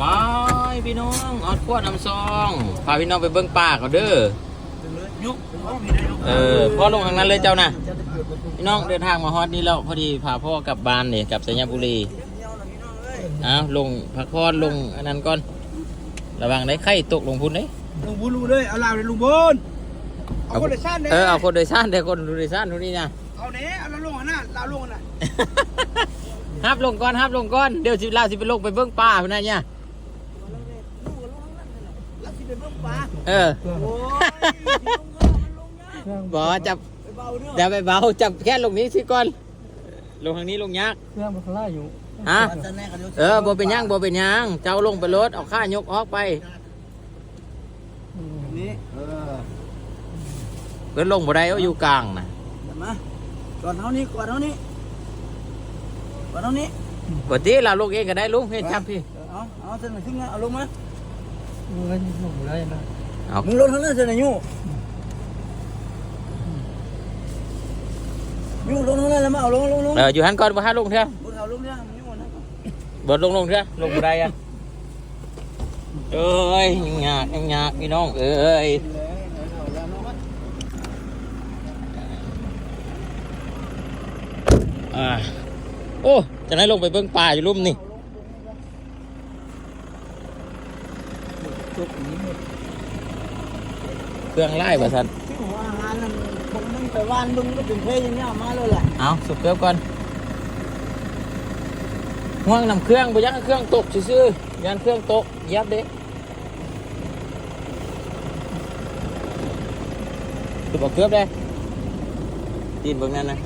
ว้ายพี่น้องออดขวดน้ำซองพาพี่น้องไปเบิ้งป่าเขาเด้อยุกเอาพี่ได้ยุกเออพ่อลงทางนั้นเลยเจ้านะพี่น้องเดินทางมาฮอดนี่แล้วพอดีพาพ่อกลับบ้านเนี่ยกลับสัญญบุรีอ้าวลงพักพอดลงอันนั้นก่อน ระวังได้ไข่ตกลงพุ่นเด้ลุงบุญลุงเลยเอาลาวเลยลุงบุญเอาคนละชาติเลยเออเอาคนโดยสารเด้อคนโดยสารทุนนี้นะเอาเนี้ยเอาละลงอะนะลาวลงอะนะฮับลงก่อนฮับลงก่อนเดี๋ยวสิลาสิไปลงไปเบิ้งป่าพุ่นน่ะเนี่ย แล้วที่เป็นเบื้องปลา เออโอ้ยบอกว่าจับไปเบาเนื้อเดี๋ยวไปเบาจับแค่ลงนี้สิก่อน ลงทางนี้ลงยากเครื่องมันคล่าอยู่ฮะจะแน่กันดี๋ยวเออบ่เป็นหยังบ่เป็นหยังเจ้าลงไปรถเอาข้ายกออกไปนี่เออเพิ่นลงบ่ได้เอาอยู่กลางน่ะเห็นไหมก่อนเท่านี้ก่อนเท่านี้ก่อนเท่านี้บ่ติเราลงเองก็ได้ลุงเฮ็ดจับพี่ เอาเอาเส้นไหนขึ้นมาเอาลงมาเงินหนุ่มได้นะ เอามึงลงเท่านั้นเส้นไหนยูยูลงเท่านั้นแล้วมาเอาลงลงลงเอออยู่หันก่อนบ่หาลงเถอะบุญเอาลงเนี่ยมึงยูนะบ่ลงลงเถอะลงบ่ได้อะเอ้ยยังยากยังยากพี่น้องเอ้ยอ่าโอ้จะได้ลงไปเบิ่งป่าอยู่ลุ่มนี่จุกนี้หมด เครื่องไล่บ่ซั่นหัวอาหารนั่นคงมึงไปว่านมึงก็เป็นเพลอย่างเงี้ยมาเลยแหละเอาสุกเกลือก่อนห่วงนำเครื่องไปยักให้เครื่องตกซื่อๆยันเครื่องตกเหยับเด็กคือบอกเกลือบได้ตีนเบิ่งนั่นนะ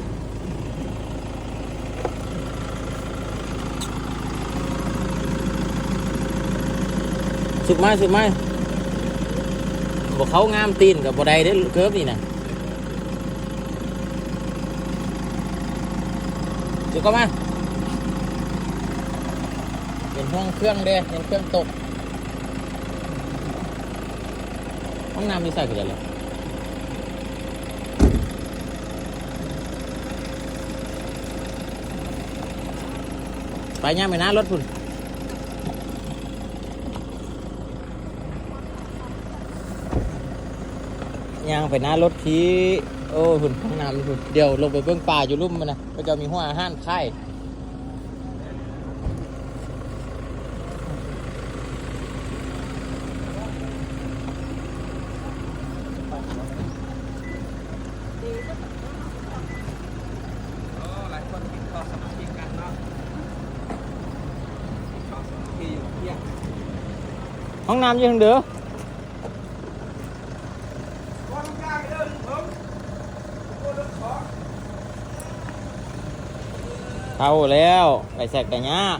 สุกไหมสุกไหม บอกเขางามตีนกับบอได้เด้เกิบนี่นะจุกเข้ามาเป็นห้องเครื่องเด้เป็นเครื่องตก ห้องน้ำมีใส่กันเลยไปย่างไปนะรถพุ่น ยางไปนะรถพีโอ้หุ่นห้องน้ำหุ่นเดี๋ยวลงไปเบื้องป่าอยู่ลุ่มมันนะก็จะมีหัวอาหารค่ายห้องน้ำยังเด้อ ยังเด้อเข้าแล้วไปแสกแต่ยาก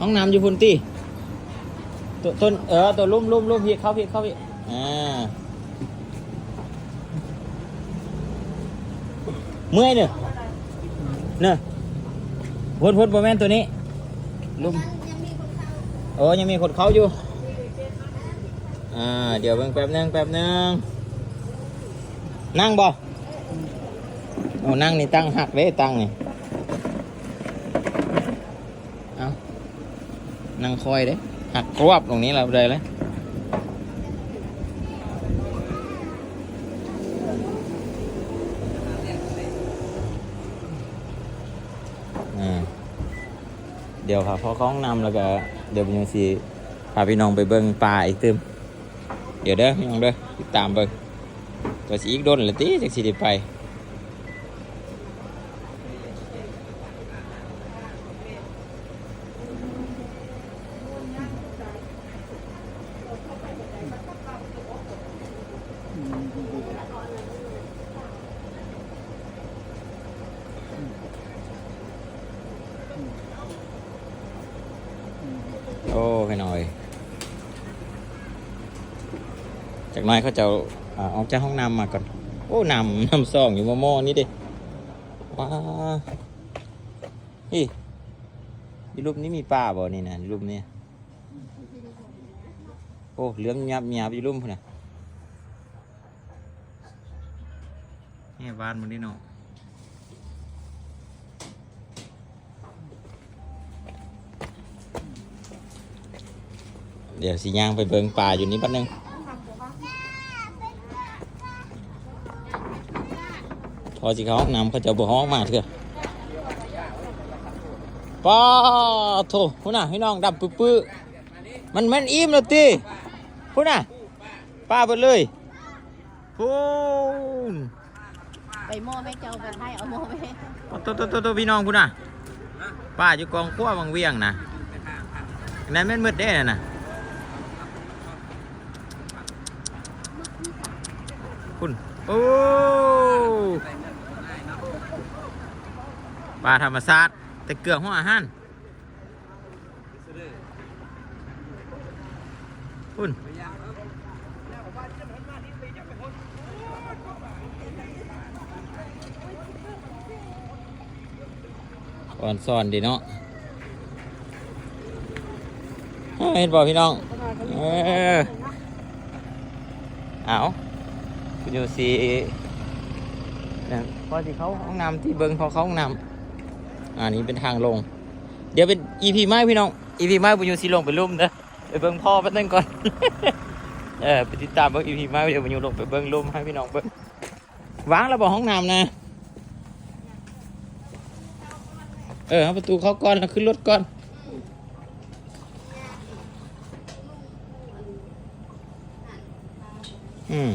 ห้องน้ำอยู่พุ่นตีตัวต้นเออตัวลุ่มลุ่มลุ่มพี่เข้าพี่เข้าพี่อ่า เมื่อยเนอะเนอะพุ่นพุ่นประแมนตัวนี้ลุ่มโอ้ยังมีคนเขาอยู่ อ่า เดี๋ยวเบิ่งแป๊บหนึงแป๊บหนึงนั่งบ่โอ้นั่งนี่ตั้งหักเด้ตั้งนี่เอานั่งคอยเด้หักกรวบตรงนี้เราเลยเลยอ่า เดี๋ยวพาพ่อคล้องนำแล้วก็เดี๋ยวพี่น้องสีพาพี่น้องไปเบิ้งป่าอีกตึมเดี๋ยวเด้อพี่น้องเด้อติดตามเบิ้งตัวสีอีกโดนละตีจากสีได้ไป โอ้พี่น้อย จากน้อยเขาจะเอาออกจากห้องน้ำมาก่อน โอ้น้ำน้ำซองอยู่มอมอนี่ดิว้าอีอีรูปนี้มีป้าบ่นี่นะรูปนี้โอ้เหลืองยับยับอยู่ลุ่มพุ่นน่ะนี่บ้านมันนี่เนาะ เดี๋ยวสิย่างไปเบิงป่าอยู่นี่แป๊บนึงพอสิเขาห้องน้ำเขาจะบ่ห้องมาเถอะป้าโถพุ่นน่ะพี่น้องดำปื้อๆมันมันอิ่มแล้วตีพุ่นน่ะป้าไปเลยพุ่นไปโม่ไม่เจ้าไปไทยเอาโม่ไม่โตโตโตโตพี่น้องพุ่นน่ะป้าอยู่กองขั้วบางเวียงนะนั่นแม่นมืดได้น่ะ นะพุ่นโอ้ปลาธรรมชาติแต่เกลือหัวอาหารพุ่นอ่อนซ่อนดีเนาะเอ้ยเห็นบ่พี่น้อง เออเอา อยู่สินั่นพอที่เขาห้องน้ำที่เบิ้งพอเขาห้องน้ำอันนี้เป็นทางลง เดี๋ยวเป็นอีพีไม้พี่น้องอีพีไม้บุญยูสีลงไปลุ่มเด้อไปเบิ้งพ่อแป๊บนึงก่อนเออไปติดตามเบิ้งอีพีไม้เดี๋ยวบุญยูลงไปเบิ้งลุ่มให้พี่น้องเบิ้งวางแล้วบอกห้องน้ำนะเออประตูเข้าก่อนแล้วขึ้นรถก่อนอืม